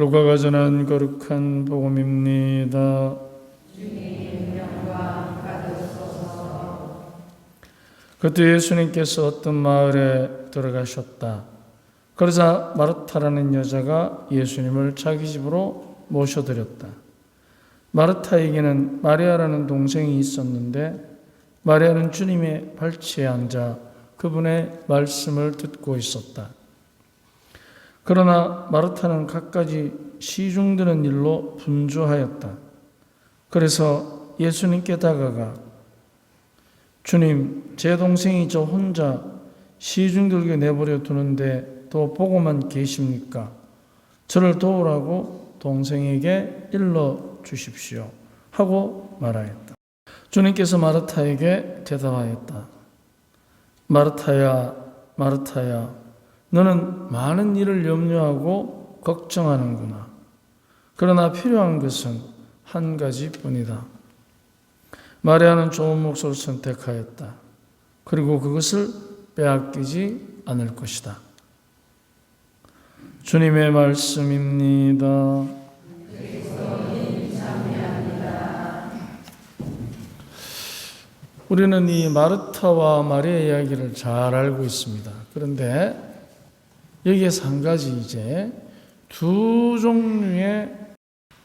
루카가 전한 거룩한 복음입니다. 그때 예수님께서 어떤 마을에 들어가셨다. 그러자 마르타라는 여자가 예수님을 자기 집으로 모셔드렸다. 마르타에게는 마리아라는 동생이 있었는데 마리아는 주님의 발치에 앉아 그분의 말씀을 듣고 있었다. 그러나 마르타는 갖가지 시중드는 일로 분주하였다. 그래서 예수님께 다가가 주님, 제 동생이 저 혼자 시중들게 내버려 두는데 또 보고만 계십니까? 저를 도우라고 동생에게 일러 주십시오. 하고 말하였다. 주님께서 마르타에게 대답하였다. 마르타야, 마르타야, 너는 많은 일을 염려하고 걱정하는구나. 그러나 필요한 것은 한 가지뿐이다. 마리아는 좋은 몫을 선택하였다. 그리고 그것을 빼앗기지 않을 것이다. 주님의 말씀입니다. 우리는 이 마르타와 마리아 이야기를 잘 알고 있습니다. 그런데 여기에서 한 가지 이제 두 종류의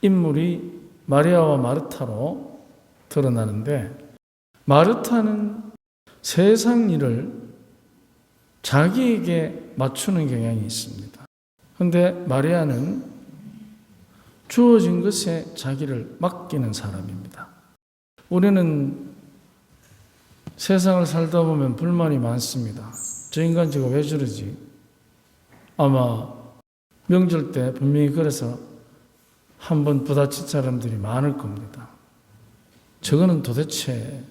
인물이 마리아와 마르타로 드러나는데 마르타는 세상 일을 자기에게 맞추는 경향이 있습니다. 그런데 마리아는 주어진 것에 자기를 맡기는 사람입니다. 우리는 세상을 살다 보면 불만이 많습니다. 저 인간 저거 왜 저러지? 아마 명절 때 분명히 그래서 한 번 부딪힌 사람들이 많을 겁니다. 저거는 도대체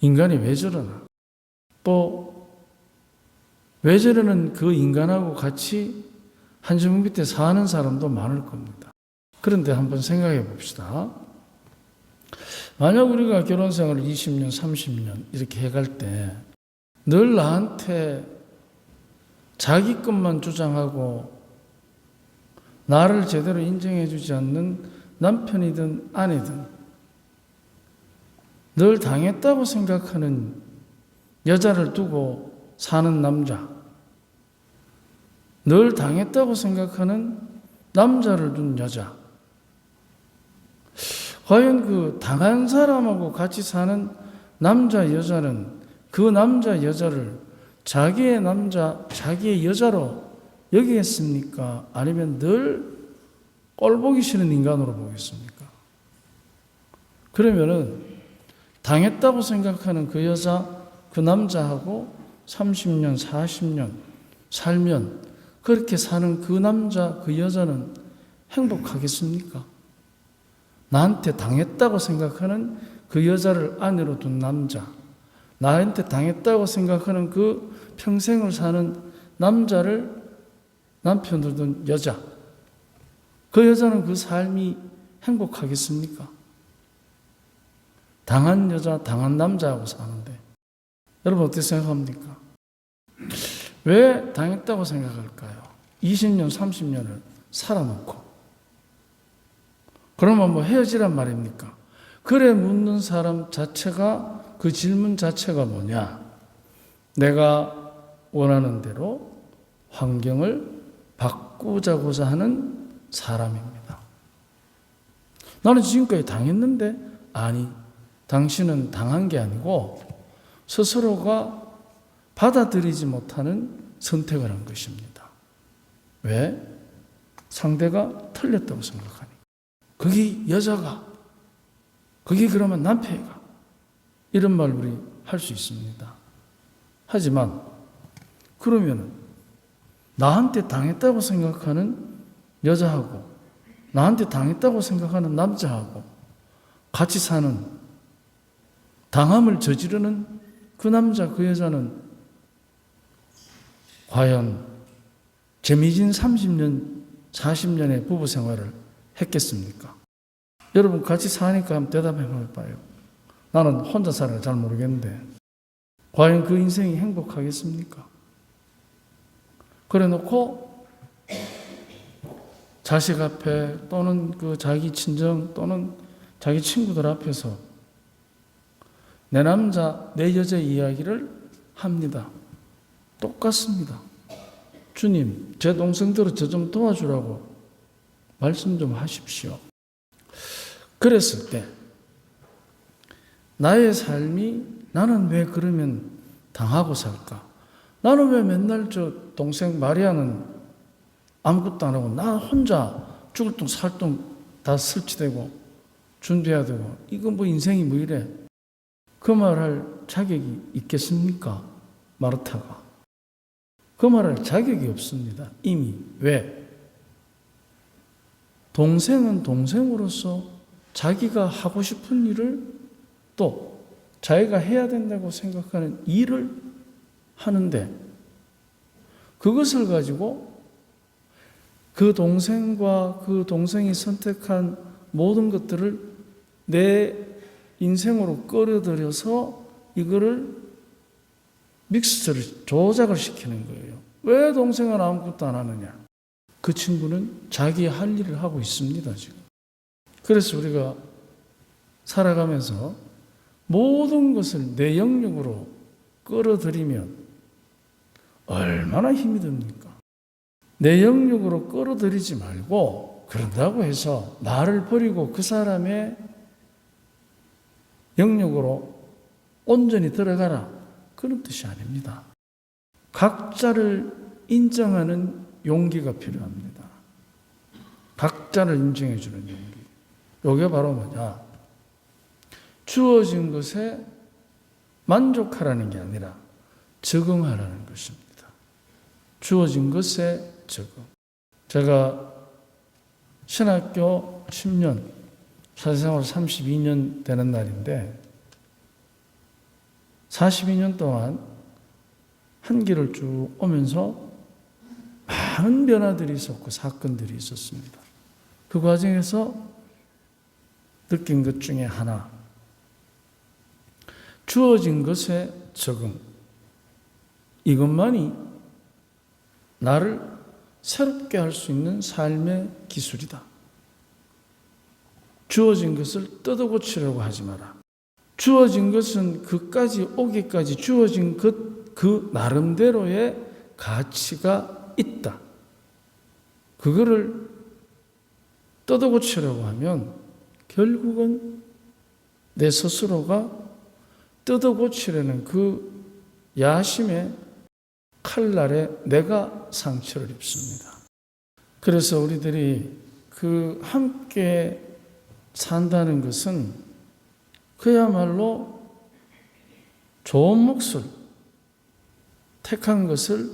인간이 왜 저러나? 또 왜 저러는 그 인간하고 같이 한 주먹 밑에 사는 사람도 많을 겁니다. 그런데 한번 생각해 봅시다. 만약 우리가 결혼 생활을 20년, 30년 이렇게 해갈 때 늘 나한테 자기 것만 주장하고 나를 제대로 인정해 주지 않는 남편이든 아내든 늘 당했다고 생각하는 여자를 두고 사는 남자, 늘 당했다고 생각하는 남자를 둔 여자, 과연 그 당한 사람하고 같이 사는 남자, 여자는 그 남자, 여자를 자기의 남자, 자기의 여자로 여기겠습니까? 아니면 늘 꼴보기 싫은 인간으로 보겠습니까? 그러면은 당했다고 생각하는 그 여자, 그 남자하고 30년, 40년 살면 그렇게 사는 그 남자, 그 여자는 행복하겠습니까? 나한테 당했다고 생각하는 그 여자를 아내로 둔 남자, 나한테 당했다고 생각하는 그 평생을 사는 남자를 남편으로 둔 여자, 그 여자는 그 삶이 행복하겠습니까? 당한 여자, 당한 남자하고 사는데, 여러분 어떻게 생각합니까? 왜 당했다고 생각할까요? 20년, 30년을 살아놓고. 그러면 뭐 헤어지란 말입니까? 그래 묻는 사람 자체가 그 질문 자체가 뭐냐? 내가 원하는 대로 환경을 바꾸자고자 하는 사람입니다. 나는 지금까지 당했는데 아니 당신은 당한 게 아니고 스스로가 받아들이지 못하는 선택을 한 것입니다. 왜? 상대가 틀렸다고 생각하니. 거기 여자가, 거기 그러면 남편이가. 이런 말 우리 할 수 있습니다. 하지만, 그러면은, 나한테 당했다고 생각하는 여자하고, 나한테 당했다고 생각하는 남자하고, 같이 사는, 당함을 저지르는 그 남자, 그 여자는 과연 재미진 30년, 40년의 부부 생활을 했겠습니까? 여러분 같이 사니까 한번 대답해 봐요. 나는 혼자 살아가 잘 모르겠는데 과연 그 인생이 행복하겠습니까? 그래 놓고 자식 앞에 또는 그 자기 친정 또는 자기 친구들 앞에서 내 남자, 내 여자 이야기를 합니다. 똑같습니다. 주님, 제 동생들을 저 좀 도와주라고 말씀 좀 하십시오. 그랬을 때 나의 삶이 나는 왜 그러면 당하고 살까? 나는 왜 맨날 저 동생 마리아는 아무것도 안 하고 나 혼자 죽을 똥 살 똥 다 설치되고 준비해야 되고 이거 뭐 인생이 뭐 이래? 그 말할 자격이 있겠습니까? 마르타가. 그 말할 자격이 없습니다. 이미. 왜? 동생은 동생으로서 자기가 하고 싶은 일을 또 자기가 해야 된다고 생각하는 일을 하는데 그것을 가지고 그 동생과 그 동생이 선택한 모든 것들을 내 인생으로 끌어들여서 이거를 믹스를 조작을 시키는 거예요. 왜 동생은 아무것도 안 하느냐? 그 친구는 자기 할 일을 하고 있습니다, 지금. 그래서 우리가 살아가면서 모든 것을 내 영역으로 끌어들이면 얼마나 힘이 듭니까? 내 영역으로 끌어들이지 말고 그런다고 해서 나를 버리고 그 사람의 영역으로 온전히 들어가라. 그런 뜻이 아닙니다. 각자를 인정하는 용기가 필요합니다. 각자를 인정해 주는 용기. 요게 바로 뭐냐? 주어진 것에 만족하라는 게 아니라 적응하라는 것입니다. 주어진 것에 적응. 제가 신학교 10년, 사회생활 32년 되는 날인데 42년 동안 한 길을 쭉 오면서 많은 변화들이 있었고 사건들이 있었습니다. 그 과정에서 느낀 것 중에 하나, 주어진 것에 적응. 이것만이 나를 새롭게 할 수 있는 삶의 기술이다. 주어진 것을 뜯어고치려고 하지 마라. 주어진 것은 그까지 오기까지 주어진 것, 그 나름대로의 가치가 있다. 그거를 뜯어고치려고 하면 결국은 내 스스로가 뜯어고치려는 그 야심의 칼날에 내가 상처를 입습니다. 그래서 우리들이 그 함께 산다는 것은 그야말로 좋은 몫을 택한 것을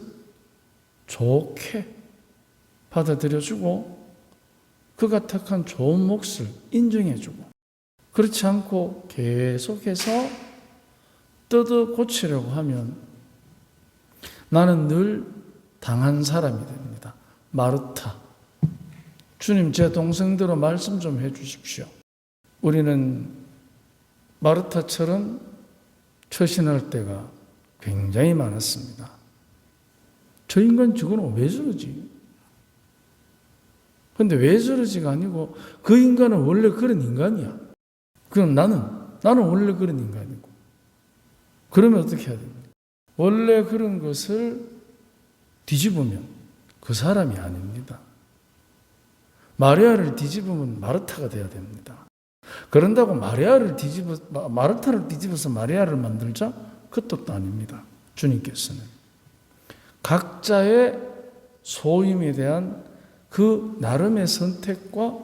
좋게 받아들여주고 그가 택한 좋은 몫을 인정해주고 그렇지 않고 계속해서 뜯어 고치려고 하면 나는 늘 당한 사람이 됩니다. 마르타. 주님, 제 동생들은 말씀 좀 해 주십시오. 우리는 마르타처럼 처신할 때가 굉장히 많았습니다. 저 인간 저거는 왜 저러지? 근데 왜 저러지가 아니고 그 인간은 원래 그런 인간이야. 그럼 나는, 나는 원래 그런 인간이고. 그러면 어떻게 해야 됩니까? 원래 그런 것을 뒤집으면 그 사람이 아닙니다. 마리아를 뒤집으면 마르타가 돼야 됩니다. 그런다고 마리아를 뒤집어 마르타를 뒤집어서 마리아를 만들자 그 뜻도 아닙니다. 주님께서는 각자의 소임에 대한 그 나름의 선택과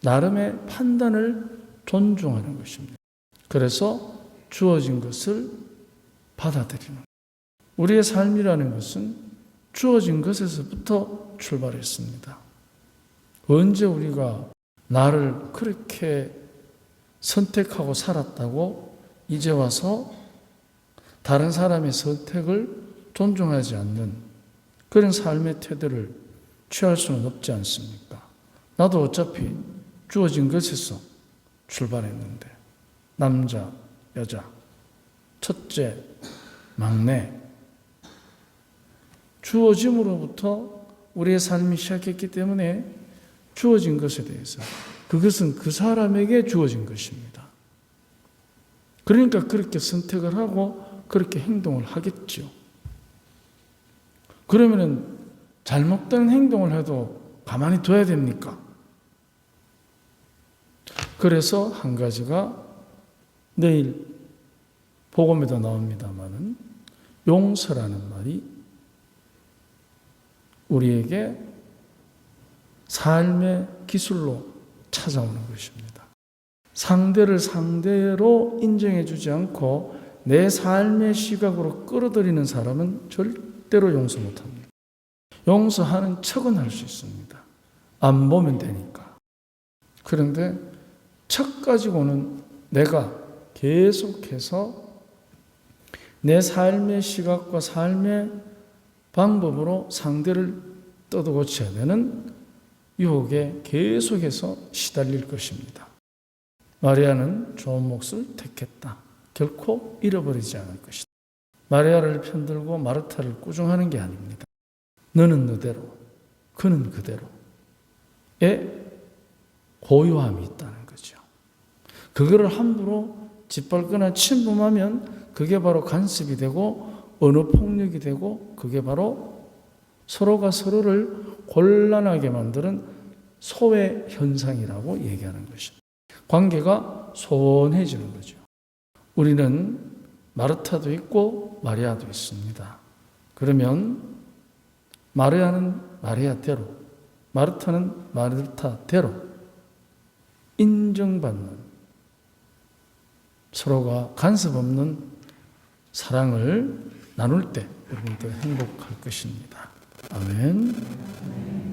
나름의 판단을 존중하는 것입니다. 그래서 주어진 것을 받아들이는 우리의 삶이라는 것은 주어진 것에서부터 출발했습니다. 언제 우리가 나를 그렇게 선택하고 살았다고 이제 와서 다른 사람의 선택을 존중하지 않는 그런 삶의 태도를 취할 수는 없지 않습니까? 나도 어차피 주어진 것에서 출발했는데 남자, 여자, 첫째, 막내 주어짐으로부터 우리의 삶이 시작했기 때문에 주어진 것에 대해서 그것은 그 사람에게 주어진 것입니다. 그러니까 그렇게 선택을 하고 그렇게 행동을 하겠죠. 그러면은 잘못된 행동을 해도 가만히 둬야 됩니까? 그래서 한 가지가 내일 복음에도 나옵니다만은 용서라는 말이 우리에게 삶의 기술로 찾아오는 것입니다. 상대를 상대로 인정해 주지 않고 내 삶의 시각으로 끌어들이는 사람은 절대로 용서 못 합니다. 용서하는 척은 할 수 있습니다. 안 보면 되니까. 그런데 척 가지고는 내가 계속해서 내 삶의 시각과 삶의 방법으로 상대를 떠도고쳐야 되는 유혹에 계속해서 시달릴 것입니다. 마리아는 좋은 몫을 택했다. 결코 잃어버리지 않을 것이다. 마리아를 편들고 마르타를 꾸중하는 게 아닙니다. 너는 너대로, 그는 그대로의 고요함이 있다는 거죠. 그거를 함부로 짓밟거나 침범하면 그게 바로 간섭이 되고 언어 폭력이 되고 그게 바로 서로가 서로를 곤란하게 만드는 소외 현상이라고 얘기하는 것입니다. 관계가 소원해지는 거죠. 우리는 마르타도 있고 마리아도 있습니다. 그러면 마리아는 마리아대로, 마르타는 마르타대로 인정받는 서로가 간섭 없는 사랑을 나눌 때 여러분들 행복할 것입니다. 아멘.